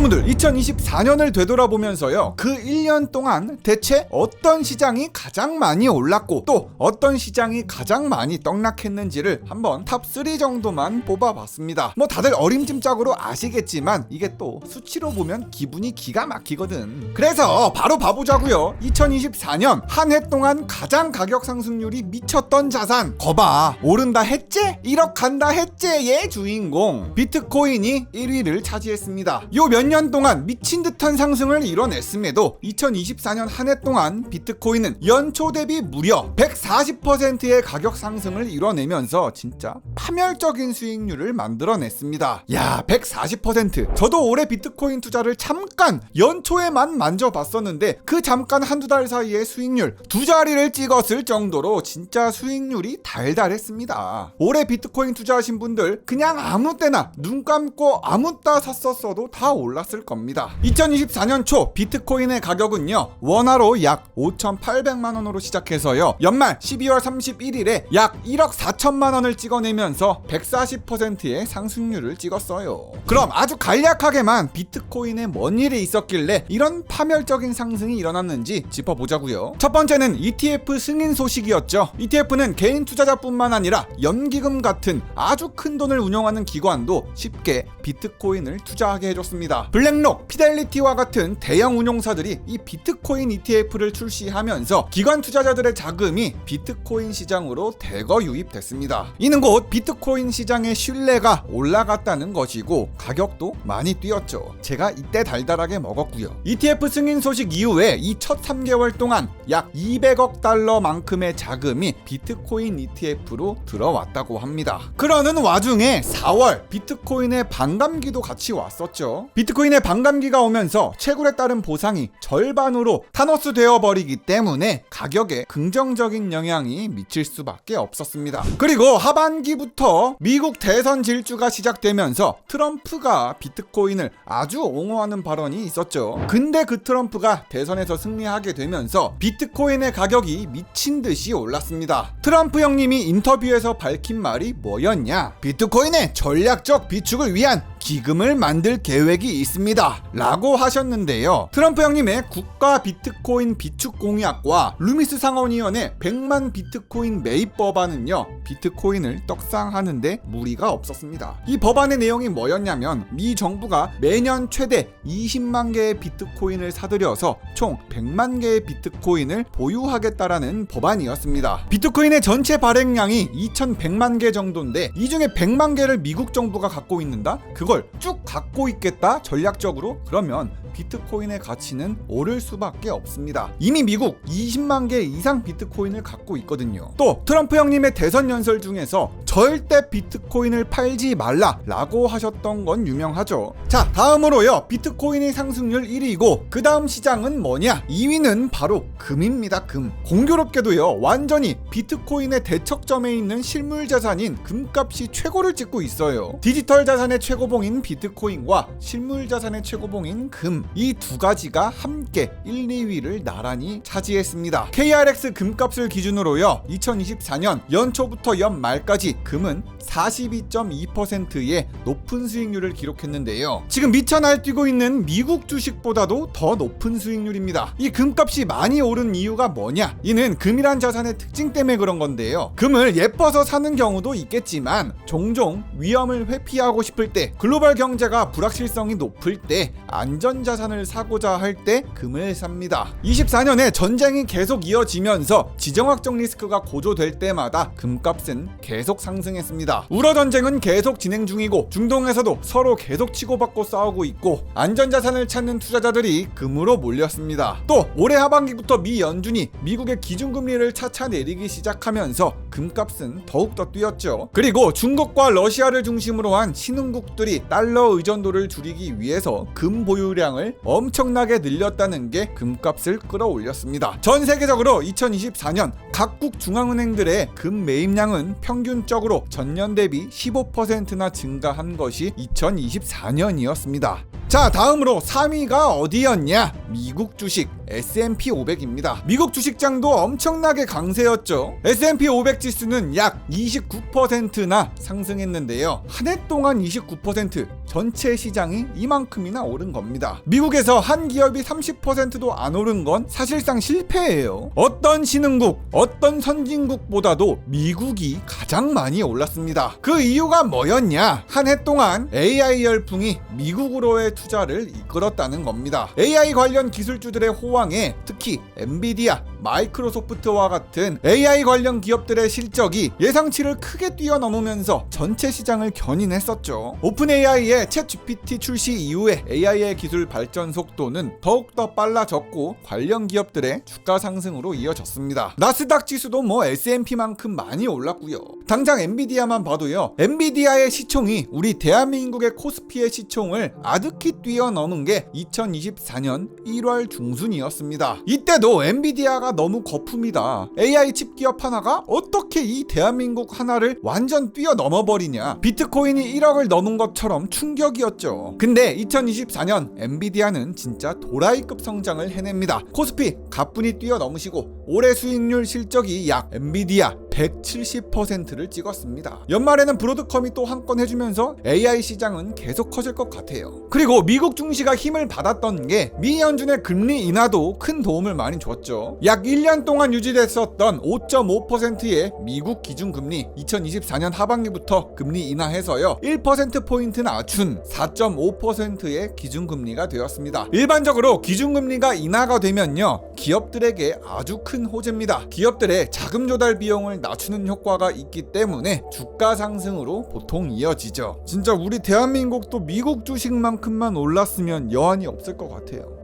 여러분들 2024년을 되돌아보면서요 그 1년 동안 대체 어떤 시장이 가장 많이 올랐고 또 어떤 시장이 가장 많이 떡락했는지를 한번 탑 3 정도만 뽑아봤습니다. 뭐 다들 어림짐작으로 아시겠지만 이게 또 수치로 보면 기분이 기가 막히거든. 그래서 바로 봐보자고요. 2024년 한 해 동안 가장 가격 상승률이 미쳤던 자산. 거봐 오른다 했지? 1억 간다 했지의 주인공. 비트코인이 1위를 차지했습니다. 요몇 년 동안 미친 듯한 상승을 이뤄냈음에도 2024년 한 해 동안 비트코인은 연초 대비 무려 140%의 가격 상승을 이뤄내면서 진짜 파멸적인 수익률을 만들어냈습니다. 야, 140%. 저도 올해 비트코인 투자를 잠깐 연초에만 만져봤었는데 그 잠깐 한두 달 사이에 수익률 두 자리를 찍었을 정도로 진짜 수익률이 달달했습니다. 올해 비트코인 투자하신 분들 그냥 아무 때나 눈 감고 아무 따 샀었어도 다 올 랐을 겁니다. 2024년 초 비트코인의 가격은요 원화로 약 5,800만 원으로 시작해서요 연말 12월 31일에 약 1억 4천만 원을 찍어내면서 140%의 상승률을 찍었어요. 그럼 아주 간략하게만 비트코인에 뭔 일이 있었길래 이런 파멸적인 상승이 일어났는지 짚어보자고요. 첫 번째는 ETF 승인 소식이었죠. ETF는 개인 투자자뿐만 아니라 연기금 같은 아주 큰 돈을 운영하는 기관도 쉽게 비트코인을 투자하게 해줬습니다. 블랙록, 피델리티와 같은 대형 운용사들이 이 비트코인 ETF를 출시하면서 기관 투자자들의 자금이 비트코인 시장으로 대거 유입됐습니다. 이는 곧 비트코인 시장의 신뢰가 올라갔다는 것이고 가격도 많이 뛰었죠. 제가 이때 달달하게 먹었고요. ETF 승인 소식 이후에 이 첫 3개월 동안 약 200억 달러만큼의 자금이 비트코인 ETF로 들어왔다고 합니다. 그러는 와중에 4월 비트코인의 반감기도 같이 왔었죠. 비트코인의 반감기가 오면서 채굴에 따른 보상이 절반으로 타노스 되어버리기 때문에 가격에 긍정적인 영향이 미칠 수밖에 없었습니다. 그리고 하반기부터 미국 대선 질주가 시작되면서 트럼프가 비트코인을 아주 옹호하는 발언이 있었죠. 근데 그 트럼프가 대선에서 승리하게 되면서 비트 코인의 가격이 미친 듯이 올랐습니다. 트럼프 형님이 인터뷰에서 밝힌 말이 뭐였냐? 비트코인의 전략적 비축을 위한 기금을 만들 계획이 있습니다. 라고 하셨는데요. 트럼프 형님의 국가 비트코인 비축 공약과 루미스 상원의원의 100만 비트코인 매입 법안은요, 비트코인을 떡상하는데 무리가 없었습니다. 이 법안의 내용이 뭐였냐면, 미 정부가 매년 최대 20만 개의 비트코인을 사들여서 총 100만 개의 비트코인을 보유하겠다라는 법안이었습니다. 비트코인의 전체 발행량이 2100만 개 정도인데, 이 중에 100만 개를 미국 정부가 갖고 있는다? 그걸 쭉 갖고 있겠다? 전략적으로? 그러면 비트코인의 가치는 오를 수밖에 없습니다. 이미 미국 20만 개 이상 비트코인을 갖고 있거든요. 또 트럼프 형님의 대선 연설 중에서 절대 비트코인을 팔지 말라라고 하셨던 건 유명하죠. 자, 다음으로요. 비트코인의 상승률 1위고 그 다음 시장은 뭐냐? 2위는 바로 금입니다. 금. 공교롭게도요. 완전히 비트코인의 대척점에 있는 실물 자산인 금값이 최고를 찍고 있어요. 디지털 자산의 최고봉인 비트코인과 실물 자산의 최고봉인 금. 이 두 가지가 함께 1, 2위를 나란히 차지했습니다. KRX 금값을 기준으로요. 2024년 연초부터 연말까지 금은 42.2%의 높은 수익률을 기록했는데요. 지금 미쳐 날뛰고 있는 미국 주식보다도 더 높은 수익률입니다. 이 금값이 많이 오른 이유가 뭐냐? 이는 금이란 자산의 특징 때문에 그런 건데요. 금을 예뻐서 사는 경우도 있겠지만 종종 위험을 회피하고 싶을 때 글로벌 경제가 불확실성이 높을 때 안전 자산을 사고자 할 때 금을 삽니다. 24년에 전쟁이 계속 이어지면서 지정학적 리스크가 고조될 때마다 금값은 계속 상승했습니다. 우러 전쟁은 계속 진행 중이고 중동에서도 서로 계속 치고받고 싸우고 있고 안전 자산을 찾는 투자자들이 금으로 몰렸습니다. 또 올해 하반기부터 미 연준이 미국의 기준금리를 차차 내리기 시작하면서 금값은 더욱더 뛰었죠. 그리고 중국과 러시아를 중심으로 한 신흥국들이 달러 의존도를 줄이기 위해서 금 보유량을 엄청나게 늘렸다는 게 금값을 끌어올렸습니다. 전 세계적으로 2024년 각국 중앙은행들의 금 매입량은 평균적으로 전년 대비 15%나 증가한 것이 2024년이었습니다. 자 다음으로 3위가 어디였냐 미국 주식 S&P 500입니다. 미국 주식장도 엄청나게 강세였죠. S&P 500 지수는 약 29%나 상승했는데요. 한 해 동안 29% 전체 시장이 이만큼이나 오른 겁니다. 미국에서 한 기업이 30%도 안 오른 건 사실상 실패예요. 어떤 신흥국, 어떤 선진국보다도 미국이 가장 많이 올랐습니다. 그 이유가 뭐였냐? 한 해 동안 AI 열풍이 미국으로의 투자를 이끌었다는 겁니다. AI 관련 기술주들의 호황에 특히 엔비디아, 마이크로소프트와 같은 AI 관련 기업들의 실적이 예상치를 크게 뛰어넘으면서 전체 시장을 견인했었죠. 오픈 AI의 챗 GPT 출시 이후에 AI의 기술 발전 속도는 더욱더 빨라졌고 관련 기업들의 주가 상승으로 이어졌습니다. 나스닥 지수도 뭐 S&P만큼 많이 올랐고요. 당장 엔비디아만 봐도요. 엔비디아의 시총이 우리 대한민국의 코스피의 시총을 아득히 뛰어넘은 게 2024년 1월 중순이었습니다. 이때도 엔비디아가 너무 거품이다. AI 칩 기업 하나가 어떻게 이 대한민국 하나를 완전 뛰어넘어 버리냐. 비트코인이 1억을 넘은 것처럼 충격이었죠. 근데 2024년 엔비디아는 진짜 도라이급 성장을 해냅니다. 코스피 가뿐히 뛰어넘으시고 올해 수익률 실적이 약 엔비디아 170%를 찍었습니다. 연말에는 브로드컴이 또 한 건 해주면서 AI 시장은 계속 커질 것 같아요. 그리고 미국 증시가 힘을 받았던 게 미 연준의 금리 인하도 큰 도움을 많이 줬죠. 약 1년 동안 유지됐었던 5.5%의 미국 기준금리 2024년 하반기부터 금리 인하해서요 1%포인트 낮춘 4.5%의 기준금리가 되었습니다. 일반적으로 기준금리가 인하가 되면요 기업들에게 아주 큰 호재입니다. 기업들의 자금 조달 비용을 낮추는 효과가 있기 때문에 주가 상승으로 보통 이어지죠. 진짜 우리 대한민국도 미국 주식만큼만 올랐으면 여한이 없을 것 같아요.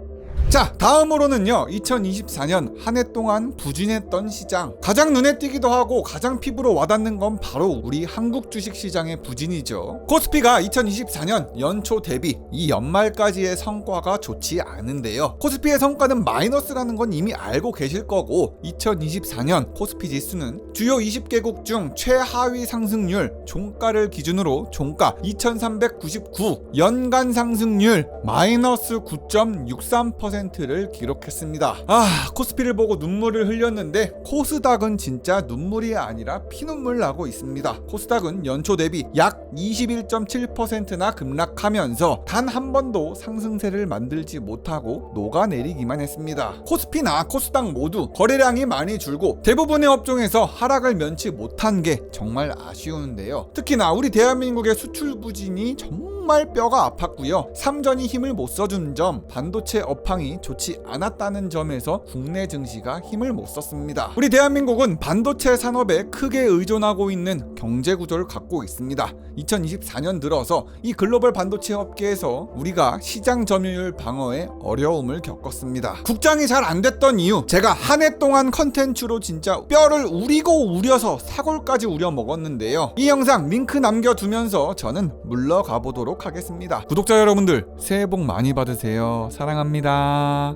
자, 다음으로는요. 2024년 한 해 동안 부진했던 시장. 가장 눈에 띄기도 하고 가장 피부로 와닿는 건 바로 우리 한국 주식 시장의 부진이죠. 코스피가 2024년 연초 대비 이 연말까지의 성과가 좋지 않은데요. 코스피의 성과는 마이너스라는 건 이미 알고 계실 거고 2024년 코스피 지수는 주요 20개국 중 최하위 상승률 종가를 기준으로 종가 2399 연간 상승률 마이너스 9.63%를 기록했습니다. 아 코스피를 보고 눈물을 흘렸는데 코스닥은 진짜 눈물이 아니라 피눈물 나고 있습니다. 코스닥은 연초 대비 약 21.7%나 급락하면서 단 한 번도 상승세를 만들지 못하고 녹아내리기만 했습니다. 코스피나 코스닥 모두 거래량이 많이 줄고 대부분의 업종에서 하락을 면치 못한 게 정말 아쉬운데요. 특히나 우리 대한민국의 수출 부진이 정말 뼈가 아팠고요. 삼전이 힘을 못 써준 점, 반도체 업황 이 좋지 않았다는 점에서 국내 증시가 힘을 못 썼습니다. 우리 대한민국은 반도체 산업에 크게 의존하고 있는 경제 구조를 갖고 있습니다. 2024년 들어서 이 글로벌 반도체 업계에서 우리가 시장 점유율 방어에 어려움을 겪었습니다. 국장이 잘 안 됐던 이유, 제가 한 해 동안 컨텐츠로 진짜 뼈를 우리고 우려서 사골까지 우려 먹었는데요. 이 영상 링크 남겨두면서 저는 물러가 보도록 하겠습니다. 구독자 여러분들 새해 복 많이 받으세요. 사랑합니다. 啦。